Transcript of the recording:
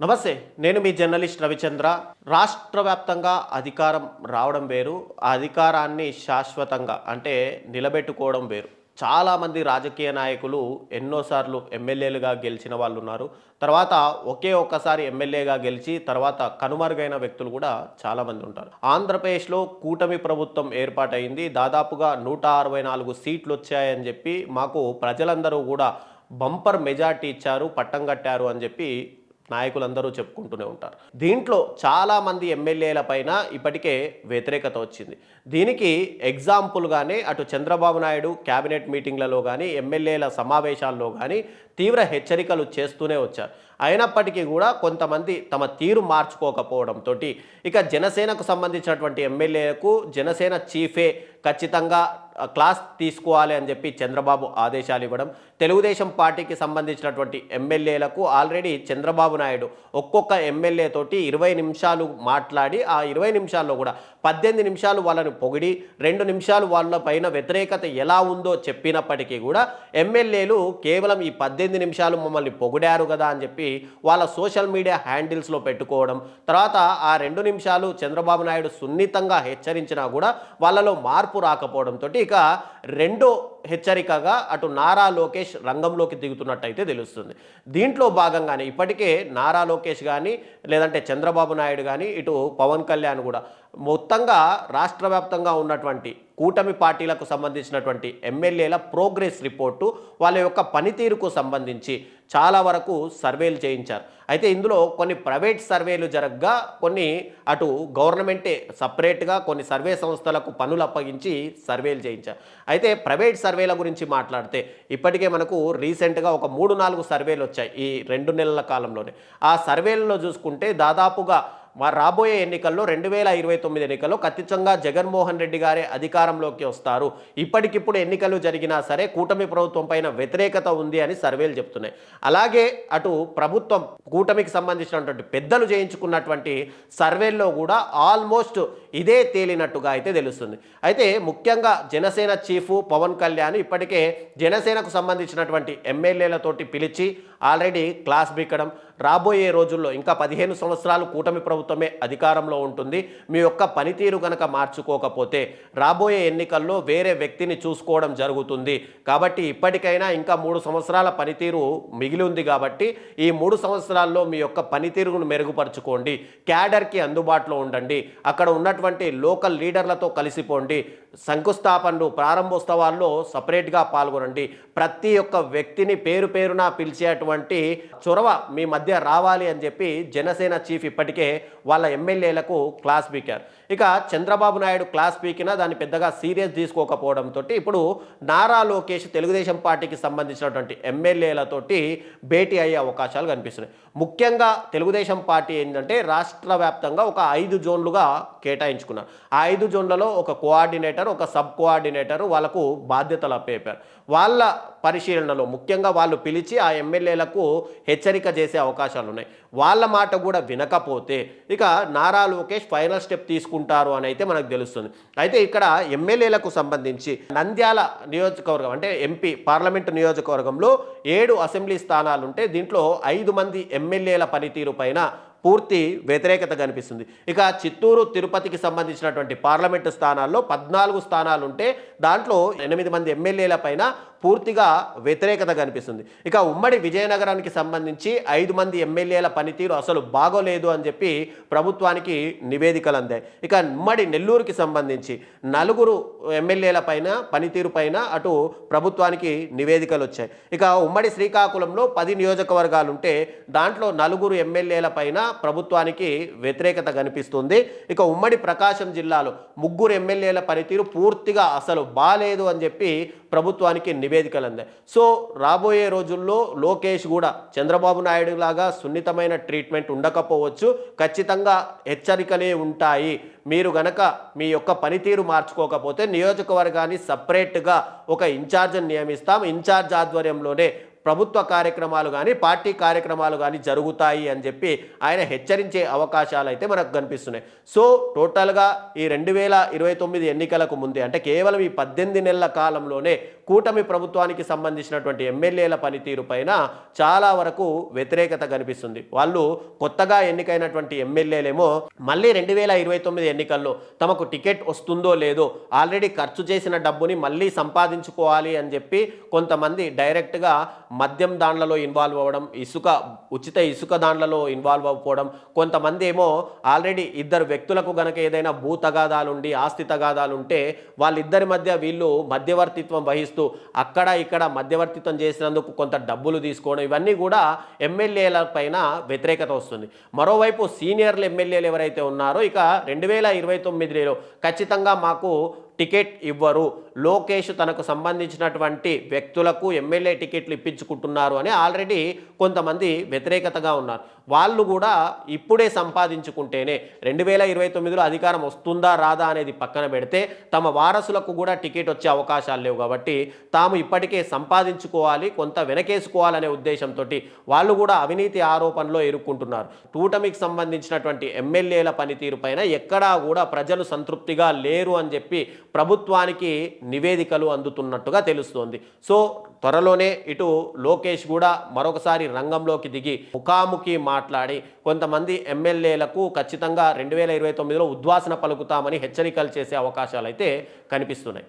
నమస్తే నేను మీ జర్నలిస్ట్ రవిచంద్ర. రాష్ట్ర వ్యాప్తంగా అధికారం రావడం వేరు ఆ అధికారాన్ని శాశ్వతంగా అంటే నిలబెట్టుకోవడం వేరు. చాలామంది రాజకీయ నాయకులు ఎన్నోసార్లు ఎమ్మెల్యేలుగా గెలిచిన వాళ్ళు ఉన్నారు. తర్వాత ఒకే ఒక్కసారి ఎమ్మెల్యేగా గెలిచి తర్వాత కనుమరుగైన వ్యక్తులు కూడా చాలామంది ఉంటారు. ఆంధ్రప్రదేశ్లో కూటమి ప్రభుత్వం ఏర్పాటైంది. దాదాపుగా నూట అరవై నాలుగు సీట్లు వచ్చాయని చెప్పి మాకు ప్రజలందరూ కూడా బంపర్ మెజార్టీ ఇచ్చారు పట్టం కట్టారు అని చెప్పి నాయకులందరూ చెప్పుకుంటూనే ఉంటారు. దీంట్లో చాలామంది ఎమ్మెల్యేల పైన ఇప్పటికే వ్యతిరేకత వచ్చింది. దీనికి ఎగ్జాంపుల్గానే అటు చంద్రబాబు నాయుడు క్యాబినెట్ మీటింగ్లలో కానీ ఎమ్మెల్యేల సమావేశాల్లో కానీ తీవ్ర హెచ్చరికలు చేస్తూనే వచ్చారు. అయినప్పటికీ కూడా కొంతమంది తమ తీరు మార్చుకోకపోవడంతో ఇక జనసేనకు సంబంధించినటువంటి ఎమ్మెల్యేలకు జనసేన చీఫే ఖచ్చితంగా క్లాస్ తీసుకోవాలి అని చెప్పి చంద్రబాబు ఆదేశాలు ఇవ్వడం తెలుగుదేశం పార్టీకి సంబంధించినటువంటి ఎమ్మెల్యేలకు ఆల్రెడీ చంద్రబాబు నాయుడు ఒక్కొక్క ఎమ్మెల్యే తోటి ఇరవై నిమిషాలు మాట్లాడి ఆ ఇరవై నిమిషాల్లో కూడా పద్దెనిమిది నిమిషాలు వాళ్ళని పొగిడి రెండు నిమిషాలు వాళ్ళ పైన వ్యతిరేకత ఎలా ఉందో చెప్పినప్పటికీ కూడా ఎమ్మెల్యేలు కేవలం ఈ పద్దెనిమిది నిమిషాలు మమ్మల్ని పొగిడారు కదా అని చెప్పి వాళ్ళ సోషల్ మీడియా హ్యాండిల్స్లో పెట్టుకోవడం తర్వాత ఆ రెండు నిమిషాలు చంద్రబాబు నాయుడు సున్నితంగా హెచ్చరించినా కూడా వాళ్ళలో మార్పు రాకపోవడంతో ఇక రెండో హెచ్చరికగా అటు నారా లోకేష్ రంగంలోకి దిగుతున్నట్టయితే తెలుస్తుంది. దీంట్లో భాగంగానే ఇప్పటికే నారా లోకేష్ కానీ లేదంటే చంద్రబాబు నాయుడు కానీ ఇటు పవన్ కళ్యాణ్ కూడా మొత్తంగా రాష్ట్ర వ్యాప్తంగా ఉన్నటువంటి కూటమి పార్టీలకు సంబంధించినటువంటి ఎమ్మెల్యేల ప్రోగ్రెస్ రిపోర్టు వాళ్ళ యొక్క పనితీరుకు సంబంధించి చాలా వరకు సర్వేలు చేయించారు. అయితే ఇందులో కొన్ని ప్రైవేట్ సర్వేలు జరగగా కొన్ని అటు గవర్నమెంటే సపరేట్గా కొన్ని సర్వే సంస్థలకు పనులు అప్పగించి సర్వేలు చేయించారు. అయితే ప్రైవేట్ సర్వేల గురించి మాట్లాడితే ఇప్పటికే మనకు రీసెంట్గా ఒక మూడు నాలుగు సర్వేలు వచ్చాయి ఈ రెండు నెలల కాలంలోనే. ఆ సర్వేలలో చూసుకుంటే దాదాపుగా రాబోయే ఎన్నికల్లో రెండు వేల ఇరవై తొమ్మిది ఎన్నికల్లో ఖచ్చితంగా జగన్మోహన్ రెడ్డి గారే అధికారంలోకి వస్తారు. ఇప్పటికిప్పుడు ఎన్నికలు జరిగినా సరే కూటమి ప్రభుత్వం పైన వ్యతిరేకత ఉంది అని సర్వేలు చెప్తున్నాయి. అలాగే అటు ప్రభుత్వం కూటమికి సంబంధించినటువంటి పెద్దలు చేయించుకున్నటువంటి సర్వేల్లో కూడా ఆల్మోస్ట్ ఇదే తేలినట్టుగా అయితే తెలుస్తుంది. అయితే ముఖ్యంగా జనసేన చీఫ్ పవన్ కళ్యాణ్ ఇప్పటికే జనసేనకు సంబంధించినటువంటి ఎమ్మెల్యేలతోటి పిలిచి ఆల్రెడీ క్లాస్ బీకడం రాబోయే రోజుల్లో ఇంకా పదిహేను సంవత్సరాలు కూటమి ప్రభుత్వమే అధికారంలో ఉంటుంది. మీ యొక్క పనితీరు కనుక మార్చుకోకపోతే రాబోయే ఎన్నికల్లో వేరే వ్యక్తిని చూసుకోవడం జరుగుతుంది. కాబట్టి ఇప్పటికైనా ఇంకా మూడు సంవత్సరాల పనితీరు మిగిలి ఉంది కాబట్టి ఈ మూడు సంవత్సరాల్లో మీ యొక్క పనితీరును మెరుగుపరుచుకోండి. క్యాడర్కి అందుబాటులో ఉండండి. అక్కడ ఉన్నటువంటి లోకల్ లీడర్లతో కలిసిపోండి. శంకుస్థాపనలు ప్రారంభోత్సవాల్లో సపరేట్గా పాల్గొనండి. ప్రతి ఒక్క వ్యక్తిని పేరు పేరున పిలిచేటువంటి చొరవ మీ మధ్య రావాలి అని చెప్పి జనసేన చీఫ్ ఇప్పటికే వాళ్ళ ఎమ్మెల్యేలకు క్లాస్ పీకారు ఇక చంద్రబాబు నాయుడు క్లాస్ పీకినా దాన్ని పెద్దగా సీరియస్ తీసుకోకపోవడంతో ఇప్పుడు నారా లోకేష్ తెలుగుదేశం పార్టీకి సంబంధించినటువంటి ఎమ్మెల్యేలతోటి భేటీ అయ్యే అవకాశాలు కనిపిస్తున్నాయి. ముఖ్యంగా తెలుగుదేశం పార్టీ ఏంటంటే రాష్ట్ర వ్యాప్తంగా ఒక ఐదు జోన్లుగా కేటాయించుకున్నారు. ఆ ఐదు జోన్లలో ఒక కోఆర్డినేటర్ ఒక సబ్ కోఆర్డినేటర్ వాళ్ళకు బాధ్యతలు అప్పేపారు. వాళ్ళ పరిశీలనలో ముఖ్యంగా వాళ్ళు పిలిచి ఆ ఎమ్మెల్యేలకు హెచ్చరిక చేసే అవకాశాలు ఉన్నాయి. వాళ్ళ మాట కూడా వినకపోతే ఇక నారా లోకేష్ ఫైనల్ స్టెప్ తీసుకుంటారు అని అయితే మనకు తెలుస్తుంది. అయితే ఇక్కడ ఎమ్మెల్యేలకు సంబంధించి నంద్యాల నియోజకవర్గం అంటే ఎంపీ పార్లమెంటు నియోజకవర్గంలో ఏడు అసెంబ్లీ స్థానాలు ఉంటే దీంట్లో ఐదు మంది ఎమ్మెల్యేల పనితీరు పైన పూర్తి వ్యతిరేకత కనిపిస్తుంది. ఇక చిత్తూరు తిరుపతికి సంబంధించినటువంటి పార్లమెంటు స్థానాల్లో పద్నాలుగు స్థానాలు ఉంటే దాంట్లో ఎనిమిది మంది ఎమ్మెల్యేల పైన పూర్తిగా వ్యతిరేకత కనిపిస్తుంది. ఇక ఉమ్మడి విజయనగరానికి సంబంధించి ఐదు మంది ఎమ్మెల్యేల పనితీరు అసలు బాగోలేదు అని చెప్పి ప్రభుత్వానికి నివేదికలు అందాయి. ఇక ఉమ్మడి నెల్లూరుకి సంబంధించి నలుగురు ఎమ్మెల్యేల పైన పనితీరు పైన అటు ప్రభుత్వానికి నివేదికలు వచ్చాయి. ఇక ఉమ్మడి శ్రీకాకుళంలో పది నియోజకవర్గాలు ఉంటే దాంట్లో నలుగురు ఎమ్మెల్యేల పైన ప్రభుత్వానికి వ్యతిరేకత కనిపిస్తుంది. ఇక ఉమ్మడి ప్రకాశం జిల్లాలో ముగ్గురు ఎమ్మెల్యేల పనితీరు పూర్తిగా అసలు బాలేదు అని చెప్పి ప్రభుత్వానికి నివేదికలు అందాయి సో రాబోయే రోజుల్లో లోకేష్ కూడా చంద్రబాబు నాయుడు లాగా సున్నితమైన ట్రీట్మెంట్ ఉండకపోవచ్చు. ఖచ్చితంగా హెచ్చరికలే ఉంటాయి. మీరు గనక మీ యొక్క పనితీరు మార్చుకోకపోతే నియోజకవర్గాన్ని సపరేట్గా ఒక ఇన్ఛార్జ్ని నియమిస్తాం. ఇన్ఛార్జ్ ఆధ్వర్యంలోనే ప్రభుత్వ కార్యక్రమాలు కానీ పార్టీ కార్యక్రమాలు కానీ జరుగుతాయి అని చెప్పి ఆయన హెచ్చరించే అవకాశాలు అయితే మనకు కనిపిస్తున్నాయి. సో టోటల్గా ఈ రెండు వేల ఇరవై తొమ్మిది ఎన్నికలకు ముందే అంటే కేవలం ఈ పద్దెనిమిది నెలల కాలంలోనే కూటమి ప్రభుత్వానికి సంబంధించినటువంటి ఎమ్మెల్యేల పనితీరు పైన చాలా వరకు వ్యతిరేకత కనిపిస్తుంది. వాళ్ళు కొత్తగా ఎన్నికైనటువంటి ఎమ్మెల్యేలేమో మళ్ళీ రెండు వేల ఇరవై తొమ్మిది ఎన్నికల్లో తమకు టికెట్ వస్తుందో లేదో ఆల్రెడీ ఖర్చు చేసిన డబ్బుని మళ్ళీ సంపాదించుకోవాలి అని చెప్పి కొంతమంది డైరెక్ట్గా మద్యం దాండ్లలో ఇన్వాల్వ్ అవ్వడం ఇసుక ఉచిత ఇసుక దాండ్లలో ఇన్వాల్వ్ అవ్వకపోవడం. కొంతమంది ఏమో ఆల్రెడీ ఇద్దరు వ్యక్తులకు గనక ఏదైనా భూ తగాదాలు ఉండి ఆస్తి తగాదాలు ఉంటే వాళ్ళిద్దరి మధ్య వీళ్ళు మధ్యవర్తిత్వం వహిస్తూ అక్కడ ఇక్కడ మధ్యవర్తిత్వం చేసినందుకు కొంత డబ్బులు తీసుకోవడం ఇవన్నీ కూడా ఎమ్మెల్యేల పైన వ్యతిరేకత వస్తుంది. మరోవైపు సీనియర్లు ఎమ్మెల్యేలు ఎవరైతే ఉన్నారో ఇక రెండు వేల ఇరవై తొమ్మిదిలో ఖచ్చితంగా మాకు టికెట్ ఇవ్వరు. లోకేష్ తనకు సంబంధించినటువంటి వ్యక్తులకు ఎమ్మెల్యే టికెట్లు ఇప్పించుకుంటున్నారు అని ఆల్రెడీ కొంతమంది వ్యతిరేకతగా ఉన్నారు. వాళ్ళు కూడా ఇప్పుడే సంపాదించుకుంటేనే రెండు వేల ఇరవై తొమ్మిదిలో అధికారం వస్తుందా రాదా అనేది పక్కన పెడితే తమ వారసులకు కూడా టికెట్ వచ్చే అవకాశాలు లేవు కాబట్టి తాము ఇప్పటికే సంపాదించుకోవాలి కొంత వెనకేసుకోవాలనే ఉద్దేశంతో వాళ్ళు కూడా అవినీతి ఆరోపణలో ఎరుక్కుంటున్నారు కూటమికి సంబంధించినటువంటి ఎమ్మెల్యేల పనితీరు పైన ఎక్కడా కూడా ప్రజలు సంతృప్తిగా లేరు అని చెప్పి ప్రభుత్వానికి నివేదికలు అందుతున్నట్టుగా తెలుస్తోంది. సో త్వరలోనే ఇటు లోకేష్ కూడా మరొకసారి రంగంలోకి దిగి ముఖాముఖి మాట్లాడి కొంతమంది ఎమ్మెల్యేలకు ఖచ్చితంగా రెండు వేల ఇరవై తొమ్మిదిలో ఉద్వాసన పలుకుతామని హెచ్చరికలు చేసే అవకాశాలు అయితే కనిపిస్తున్నాయి.